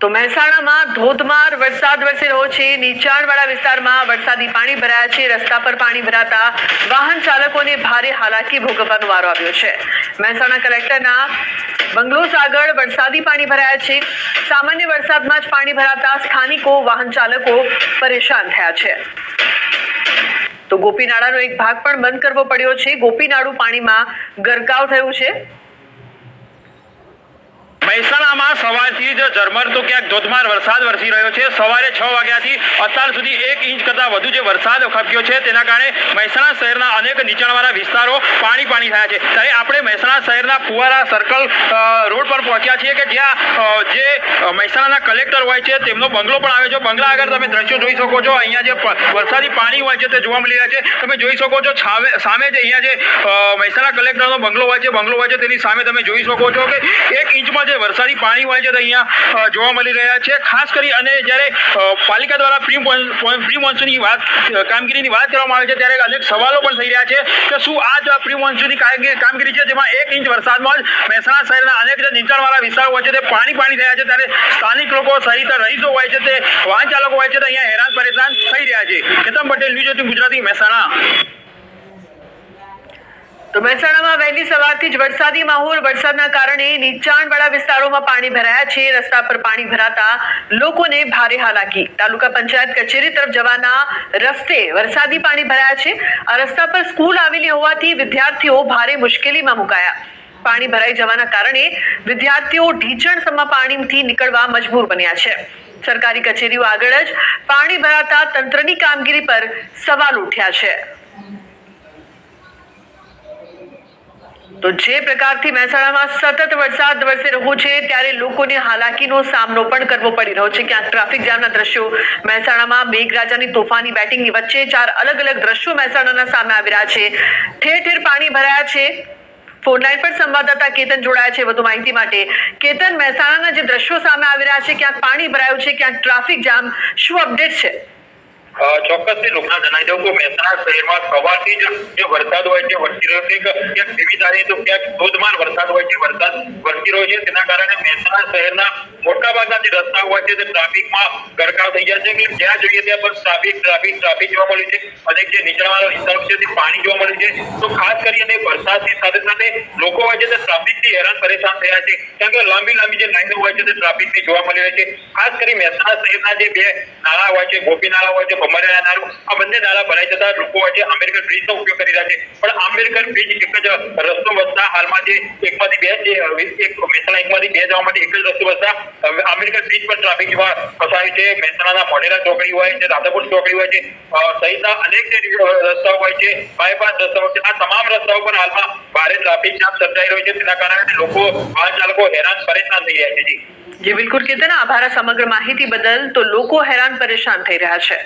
તો મહેસાણામાં ધોધમાર વરસાદ વરસી રહ્યો છે. નીચાણવાળા વિસ્તારમાં વરસાદી પાણી ભરાયા છે. રસ્તા પર પાણી ભરાતા વાહન ચાલકોને ભારે હાલાકી ભોગવવાનો વારો આવ્યો છે. મહેસાણા કલેક્ટરના બંગલો આગળ વરસાદી પાણી ભરાયા છે. સામાન્ય વરસાદમાં જ પાણી ભરાતા સ્થાનિકો, વાહન ચાલકો પરેશાન થયા છે. તો ગોપીનાળાનો એક ભાગ પણ બંધ કરવો પડ્યો છે. ગોપીનાળું પાણીમાં ગરકાવ થયું છે. મહેસાણામાં સવારથી જ ઝરમર તો ક્યાંક ધોધમાર વરસાદ વરસી રહ્યો છે. સવારે છ વાગ્યાથી અત્યાર સુધી એક ઇંચ કરતાં વધુ જે વરસાદ ખપ્યો છે, તેના કારણે મહેસાણા શહેરના અનેક નીચાણવાળા વિસ્તારો પાણી પાણી થયા છે. ત્યારે આપણે મહેસાણા શહેરના ફુવારા સર્કલ રોડ પર પહોંચ્યા છીએ કે જ્યાં જે મહેસાણાના કલેક્ટર હોય છે, તેમનો બંગલો પણ આવે છે. બંગલા આગળ તમે દ્રશ્યો જોઈ શકો છો. અહીંયા જે વરસાદી પાણી હોય છે તે જોવા મળી રહ્યા છે. તમે જોઈ શકો છો છાવે, સામે જે અહીંયા જે મહેસાણા કલેક્ટરનો બંગલો હોય છે, બંગલો હોય છે તેની સામે તમે જોઈ શકો છો કે એક ઇંચમાં જે વરસાદી પાણી હોય છે તે અહીંયા જોવા મળી રહ્યા છે. ખાસ કરી અને જ્યારે પાલિકા દ્વારા પ્રી પ્રી મોન્સૂનની વાત કામગીરીની વાત કરવામાં આવે છે, ત્યારે અનેક સવાલો પણ થઈ રહ્યા છે કે શું આ જ પ્રી મોન્સૂનની કામગીરી છે, જેમાં એક ઇંચ વરસાદમાં જ મહેસાણા શહેરના અનેક જે નીચાણવાળા વિસ્તારો હોય છે, તે પાણી પાણી થયા છે, ત્યારે સ્થાનિક લોકો સહિત રહીશો હોય છે, તે વાહન ચાલકો હોય છે, તે અહીંયા હેરાન પરેશાન થઈ રહ્યા છે. કેતન પટેલ, ન્યૂઝ ગુજરાતી, મહેસાણા. તો મહેસાણામાં વહેલી સવારથી જ વરસાદી માહોલ. વરસાદના કારણે નીચાણવાળા વિસ્તારોમાં પાણી ભરાયા છે. રસ્તા પર પાણી ભરાતા લોકોને ભારે હાલાકી. તાલુકા પંચાયત કચેરી તરફ જવાના રસ્તે વરસાદી પાણી ભરાયા છે. આ રસ્તા પર સ્કૂલ આવેલી હોવાથી વિદ્યાર્થીઓ ભારે મુશ્કેલીમાં મુકાયા. પાણી ભરાઈ જવાના કારણે વિદ્યાર્થીઓ ઢીચણસમા પાણીથી નીકળવા મજબૂર બન્યા છે. સરકારી કચેરીઓ આગળ જ પાણી ભરાતા તંત્રની કામગીરી પર સવાલ ઉઠ્યા છે. તો જે પ્રકારથી મહેસાણામાં સતત વરસાદ વરસી રહ્યો છે, ત્યારે લોકોને હાલાકીનો સામનો પણ કરવો પડી રહ્યો છે. ક્યાંક ટ્રાફિક જામના દ્રશ્યો મહેસાણામાં મેઘરાજાની તોફાની બેટિંગની વચ્ચે ચાર અલગ અલગ દ્રશ્યો મહેસાણાના સામે આવી રહ્યા છે. ઠેર ઠેર પાણી ભરાયા છે. ફોનલાઈન પર સંવાદદાતા કેતન જોડાયા છે વધુ માહિતી માટે. કેતન, મહેસાણાના જે દ્રશ્યો સામે આવી રહ્યા છે, ક્યાંક પાણી ભરાયું છે, ક્યાંક ટ્રાફિક જામ. શું અપડેટ છે? ચોક્કસથી લોકોને જણાવી દઉં કે મહેસાણા શહેરમાં સવારથી જ વરસાદ હોય છે, વરસી રહ્યો છે ક્યાંક ધીમી તો ક્યાંક ધોધમાર વરસાદ હોય છે, વરસાદ વરસી રહ્યો છે, તેના કારણે મહેસાણા શહેરના મોટાભાગના જે રસ્તાઓ હોય છે, તે ટ્રાફિકમાં ગરકાવ થઈ ગયા છે, એટલે જ્યાં જોઈએ ત્યાં પણ ટ્રાફિક ટ્રાફિક ટ્રાફિક જોવા મળ્યું છે, અને જે નીચાણવાળો વિસ્તાર છે, તે પાણી જોવા મળ્યું છે. તો ખાસ કરીને વરસાદની સાથે સાથે લોકો હોય છે તે ટ્રાફિકથી હેરાન પરેશાન થયા છે. કારણ કે લાંબી લાંબી જે લાઈનો હોય છે, તે ટ્રાફિકની જોવા મળી રહી છે. ખાસ કરી મહેસાણા શહેરના જે બે નાળા હોય છે, ગોપી નાળા હોય છે ભમરિયા નાળું આ બંને નાળા ભરાઈ જતા લોકો આજે આંબેડકર બ્રિજનો ઉપયોગ કરી રહ્યા છે. પણ આંબેડકર બ્રિજ એક જ રસ્તો વધતા હાલમાં જે એકમાંથી બે એક, મહેસાણા એકમાંથી બે જવા માટે એક જ રસ્તો વધતા આંબેડકર બ્રિજ પર ટ્રાફિક ફસાયું છે. મહેસાણાના મોઢેરા ચોકડી હોય છે, રાધાપુર ચોકડી હોય છે સહિતના અનેક રસ્તાઓ હોય છે, બાયપાસ રસ્તાઓ છે. આ તમામ રસ્તાઓ પર હાલમાં ભારે ટ્રાફિક જામ સર્જાઈ રહ્યો છે. તેના કારણે લોકો, વાહન ચાલકો હેરાન પરેશાન થઈ રહ્યા છે જી. બિલકુલ બિલકુલ ને, આભાર સમગ્ર માહિતી બદલ તો લોકો હેરાન પરેશાન થઈ રહ્યા છે.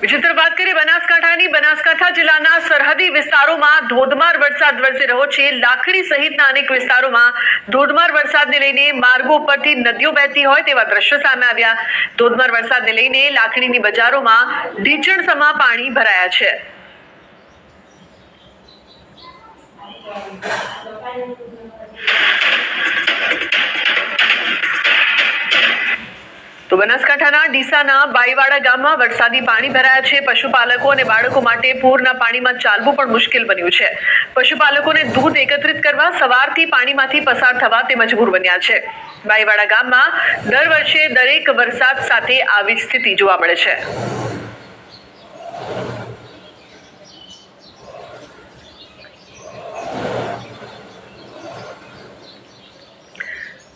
તરફ વાત કરીએ બનાસકાંઠાની. બનાસકાંઠા જિલ્લાના સરહદી વિસ્તારોમાં ધોધમાર વરસાદ વરસી રહ્યો છે. લાખણી સહિતના અનેક વિસ્તારોમાં ધોધમાર વરસાદને લઈને માર્ગો પરથી નદીઓ વહેતી હોય તેવા દ્રશ્યો સામે આવ્યા. ધોધમાર વરસાદને લઈને લાખણીની બજારોમાં ઢીચણસમા પાણી ભરાયા છે. તો બનાસકાંઠાના ડીસાના બાઈવાડા ગામમાં વરસાદી પાણી ભરાયા છે. પશુપાલકો અને બાળકો માટે પૂરના પાણીમાં ચાલવું પણ મુશ્કેલ બન્યું છે. પશુપાલકોને દૂધ એકત્રિત કરવા સવારથી પાણીમાંથી પસાર થવા તે મજબૂર બન્યા છે. બાઈવાડા ગામમાં દર વર્ષે દરેક વરસાદ સાથે આવી સ્થિતિ જોવા મળે છે.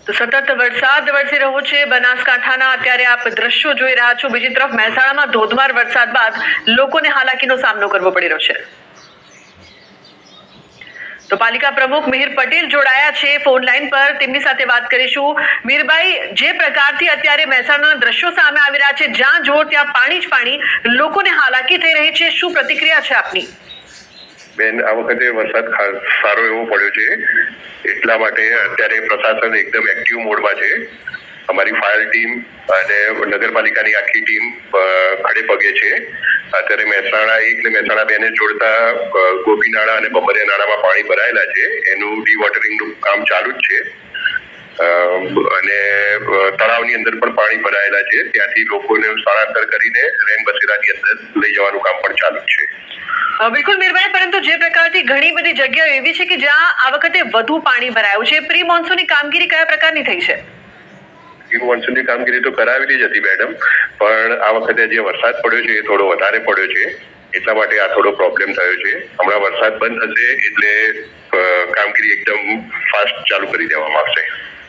તો સતત વરસાદ વરસી રહ્યો છે. બનાસકાંઠાના અત્યારે આપ દ્રશ્યો જોઈ રહ્યા છો. બીજી તરફ મહેસાણામાં ધોધમાર વરસાદ બાદ લોકોને હાલાકીનો સામનો કરવો પડી રહ્યો છે. તો પાલિકા પ્રમુખ મિહિર પટેલ જોડાયા છે ફોન લાઈન પર. તેમની સાથે વાત કરીશું. મીરભાઈ, જે પ્રકારથી અત્યારે મહેસાણાના દ્રશ્યો સામે આવી રહ્યા છે, જ્યાં જોર ત્યાં પાણી જ પાણી લોકોને હાલાકી થઈ રહી છે. શું પ્રતિક્રિયા છે આપની? બેન, આ વખતે વરસાદ સારો એવો પડ્યો છે. એટલા માટે અત્યારે પ્રશાસન એકદમ એક્ટિવ મોડમાં છે. અમારી ફાયર ટીમ અને નગરપાલિકાની આખી ટીમ ખડે પગે છે. અત્યારે મહેસાણા એક ને મહેસાણા બેને જોડતા ગોપીનાળા અને બબરિયા નાળામાં પાણી ભરાયેલા છે. એનું ડીવોટરિંગનું કામ ચાલુ જ છે. અને તળાવની અંદર પણ પાણી ભરાયેલા છે. ત્યાંથી લોકોને સ્થળાંતર કરીને રેન બસેરાની અંદર લઈ જવાનું કામ પણ ચાલુ છે. બિલકુલ નિર્ભય પરંતુ જે પ્રકારથી ઘણી બધી જગ્યાઓ એવી છે કે જ્યાં આ વખતે વધુ પાણી ભરાયું છે. પ્રી મોન્સૂનની કામગીરી કયા પ્રકારની થઈ છે? મોન્સૂનની કામગીરી તો કરાવેલી જ હતી મેડમ પણ આ વખતે જે વરસાદ પડ્યો છે એ થોડો વધારે પડ્યો છે. એટલા માટે આ થોડો પ્રોબ્લેમ થયો છે. હમણાં વરસાદ બંધ થશે એટલે કામગીરી એકદમ ફાસ્ટ ચાલુ કરી દેવામાં આવશે.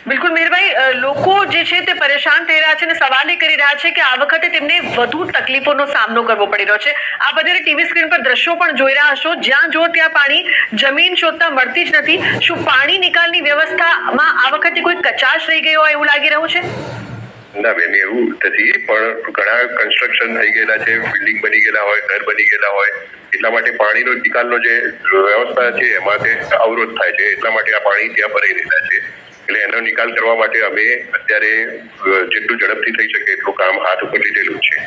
બિલકુલ મીરભાઈ લોકો જે છે તે પરેશાન થઈ રહ્યા છે અને સવાલ એ કરી રહ્યા છે કે આ વખતે તેમને વધુ તકલીફોનો સામનો કરવો પડી રહ્યો છે. આપ અત્યારે ટીવી સ્ક્રીન પર દ્રશ્યો પણ જોઈ રહ્યા હશો. જ્યાં જો ત્યાં પાણી જમીન શોધતા મળતી જ નથી. શું પાણી નિકાલની વ્યવસ્થામાં આ વખતે કોઈ કચાશ રહી ગઈ હોય એવું લાગી રહ્યું છે? ના બેન, એવું નથી. પણ ઘણા કન્સ્ટ્રક્શન થઈ ગયેલા છે. બિલ્ડિંગ બની ગયેલા હોય, ઘર બની ગયેલા હોય. એટલા માટે પાણીનો નિકાલનો જે વ્યવસ્થા છે, એમાં તે અવરોધ થાય છે. એટલા માટે આ પાણી ત્યાં ભરાઈ રહેલા છે. એટલે એનો નિકાલ કરવા માટે અમે અત્યારે જેટલું ઝડપથી થઈ શકે એટલું કામ હાથ ઉપર લીધેલું છે.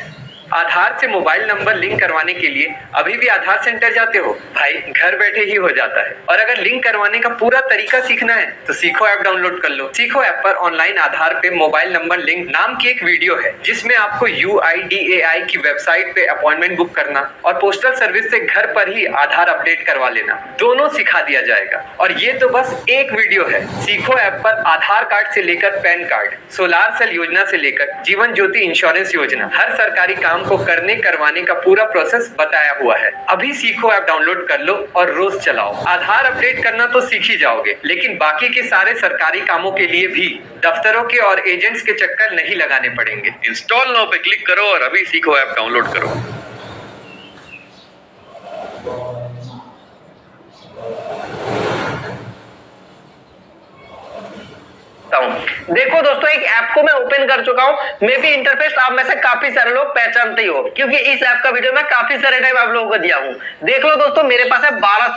आधार से मोबाइल नंबर लिंक करवाने के लिए अभी भी आधार सेंटर जाते हो? भाई, घर बैठे ही हो जाता है। और अगर लिंक करवाने का पूरा तरीका सीखना है तो सीखो ऐप डाउनलोड कर लो। सीखो ऐप पर ऑनलाइन आधार पे मोबाइल नंबर लिंक नाम की एक वीडियो है, जिसमें आपको यूआईडीएआई की वेबसाइट पे अपॉइंटमेंट बुक करना और पोस्टल सर्विस से घर पर ही आधार अपडेट करवा लेना। दोनों सिखा दिया जाएगा। और ये तो बस एक वीडियो है। सीखो ऐप पर आधार कार्ड से लेकर पैन कार्ड, सोलार सेल योजना से लेकर जीवन ज्योति इंश्योरेंस योजना, हर सरकारी काम को करने, करवाने का पूरा प्रोसेस बताया हुआ है। अभी सीखो ऐप डाउनलोड कर लो और रोज चलाओ। आधार अपडेट करना तो सीख ही जाओगे, लेकिन बाकी के सारे सरकारी कामों के लिए भी दफ्तरों के और एजेंट्स के चक्कर नहीं लगाने पड़ेंगे। इंस्टॉल नाउ पे क्लिक करो और अभी सीखो ऐप डाउनलोड करो। हूँ। देखो दोस्तों, एक ऐप को मैं ओपन कर चुका हूँ। मे बी इंटरफेस आप में से काफ़ी सारे लोग पहचानते ही हो, क्योंकि इस ऐप का वीडियो मैं काफ़ी सारे टाइम आप लोगों को दिया हूँ। देख लो दोस्तों, मेरे पास है बारह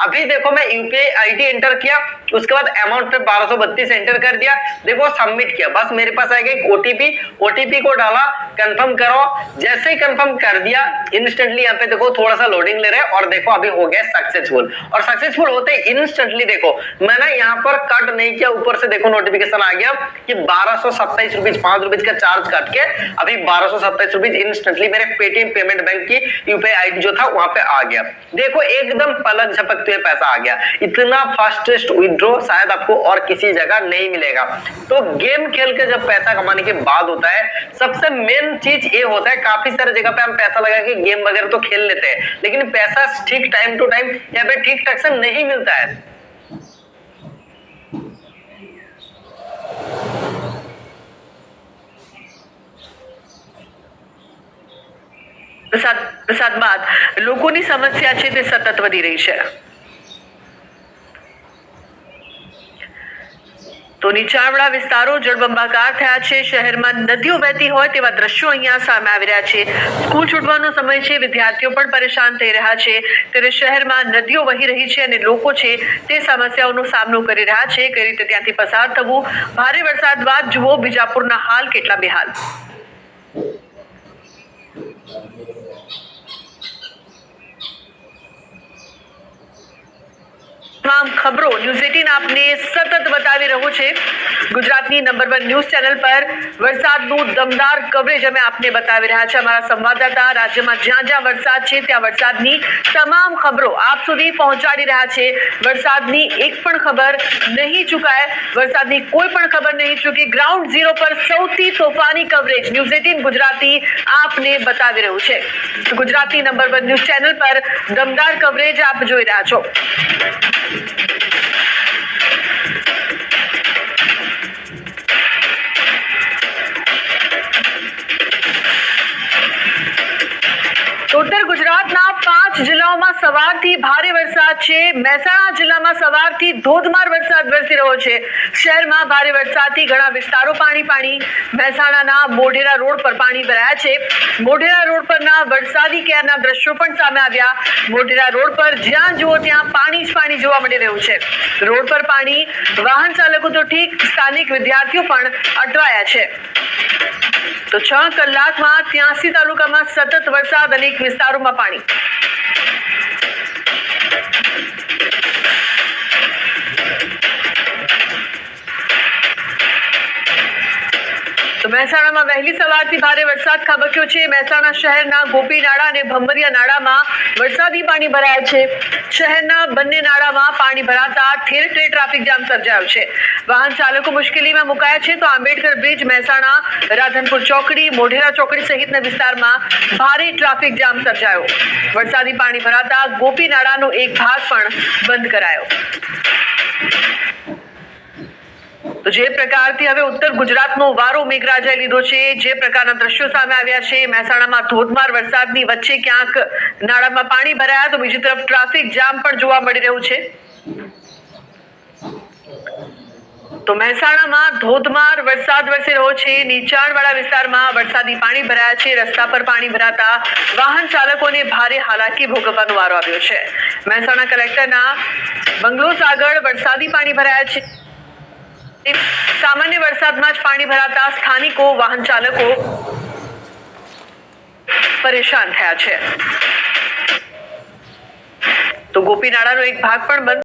अभी देखो, मैं यूपीआई आईडी एंटर किया, उसके बाद अमाउंट पे बारह सौ बत्तीस एंटर कर दिया। देखो सबमिट किया। बस मेरे पास आएगा एक ओटीपी ओटीपी को डाला कंफर्म करो। जैसे ही कंफर्म कर दिया इंस्टेंटली यहाँ पे देखो थोड़ा सा लोडिंग ले रहे और देखो, अभी हो गया सक्सेसफुल और सक्सेसफुल होते इंस्टेंटली देखो, मैंने यहाँ पर कट नहीं किया, ऊपर से देखो नोटिफिकेशन आ गया कि बारह सौ सत्ताईस रुपीज़ पाँच रुपीज़ का चार्ज काट के अभी बारह सौ सत्ताईस रुपीज़ इंस्टेंटली मेरे पेटीएम पेमेंट बैंक की यूपीआई आईडी जो था, वहाँ पे आ गया। देखो, एकदम पलक झपकते हुए पैसा आ गया। इतना फास्टेस्ट विड्रॉ शायद आपको और किसी जगह नहीं मिलेगा। तो गेम खेल के जब पैसा कमाने के बाद होता है, सबसे मेन चीज ये होता है काफी सारे जगह पे हम पैसा लगा के गेम वगैरह तो खेल लेते हैं लेकिन पैसा ठीक टाइम टू टाइम यहाँ पे ठीक ठाक से नहीं मिलता है વરસાદ વરસાદ બાદ લોકોની સમસ્યા છે તે સતત વધી રહી છે તો નીચાણવાળા વિસ્તારો જળબંબાકાર થયા છે. શહેરમાં નદીઓ વહેતી હોય તેવા દ્રશ્યો અહીંયા સામે આવી રહ્યા છે. સ્કૂલ છૂટવાનો સમય છે. વિદ્યાર્થીઓ પણ પરેશાન થઈ રહ્યા છે. ત્યારે શહેરમાં નદીઓ વહી રહી છે અને લોકો છે તે સમસ્યાઓનો સામનો કરી રહ્યા છે. કઈ રીતે ત્યાંથી પસાર થવું? ભારે વરસાદ બાદ જુઓ બીજાપુરના હાલ કેટલા બેહાલ. તમામ ખબરો ન્યૂઝ એટીન આપને સતત છે. ગુજરાતની નંબર વન ન્યૂઝ ચેનલ પર વરસાદનું દમદાર કવરેજ અમે આપને બતાવી રહ્યા છે અમારા સંવાદદાતા રાજ્યમાં જ્યાં જ્યાં વરસાદ છે, ત્યાં વરસાદની તમામ ખબરો આપ સુધી પહોંચાડી રહ્યા છે. વરસાદની એક પણ ખબર નહીં ચૂકાય. વરસાદની કોઈ પણ ખબર નહીં ચૂકી. ગ્રાઉન્ડ ઝીરો પર સૌથી તોફાની કવરેજ ન્યૂઝ એટીન ગુજરાતી આપને બતાવી રહ્યું છે. ગુજરાતની નંબર વન ન્યૂઝ ચેનલ પર દમદાર કવરેજ આપ જોઈ રહ્યા છો. ઉત્તર ગુજરાતના પાંચ જિલ્લાઓમાં સવારથી ભારે વરસાદ છે. મહેસાણા જિલ્લામાં સવારથી ધોધમાર વરસાદ વરસી રહ્યો છે. શહેરમાં ભારે વરસાદથી ઘણા વિસ્તારો પાણી પાણી. મહેસાણાના મોઢેરા રોડ પર પાણી ભરાયા છે. મોઢેરા રોડ પરના વરસાદી કેરના દ્રશ્યો પણ સામે આવ્યા. મોઢેરા રોડ પર જ્યાં જુઓ ત્યાં પાણી જ પાણી જોવા મળી રહ્યું છે. રોડ પર પાણી, વાહન ચાલકો તો ઠીક, સ્થાનિક વિદ્યાર્થીઓ પણ અટવાયા છે. તો છ કલાકમાં ત્યાસી તાલુકામાં સતત વરસાદ અનેક વિસ્તારોમાં પાણી. મહેસાણામાં વહેલી સવારથી ભારે વરસાદ ખાબક્યો છે. મહેસાણા શહેરના ગોપી નાળા અને ભંભરિયા નાળામાં વરસાદી પાણી ભરાયા છે. શહેરના બંને નાળામાં પાણી ભરાતા ઠેર ઠેર ટ્રાફિક જામ સર્જાયો છે. વાહન ચાલકો મુશ્કેલીમાં મુકાયા છે તો આંબેડકર બ્રિજ, મહેસાણા, રાધનપુર ચોકડી, મોઢેરા ચોકડી સહિતના વિસ્તારમાં ભારે ટ્રાફિક જામ સર્જાયો. વરસાદી પાણી ભરાતા ગોપી નાળાનો એક ભાગ પણ બંધ કરાયો. તો જે પ્રકારથી હવે ઉત્તર ગુજરાતનો વારો મેઘરાજાએ લીધો છે, જે પ્રકારના દ્રશ્યો સામે આવ્યા છે, મહેસાણામાં ધોધમાર વરસાદની વચ્ચે ક્યાંક નાળામાં પાણી ભરાયા, તો બીજી તરફ ટ્રાફિક જામ પણ જોવા મળી રહ્યું છે. તો મહેસાણામાં ધોધમાર વરસાદ વરસી રહ્યો છે, નીચાણવાળા વિસ્તારમાં વરસાદી પાણી ભરાયા છે, રસ્તા પર પાણી ભરાતા વાહન ચાલકોને ભારે હાલાકી ભોગવવાનો વારો આવ્યો છે. મહેસાણા કલેક્ટરના બંગલોસ આગળ વરસાદી પાણી ભરાયા છે. સામાન્ય વરસાદમાં જ પાણી ભરાતા સ્થાનિકો, વાહન ચાલકો પરેશાન થયા છે. તો ગોપીનાળાનો એક ભાગ પણ બંધ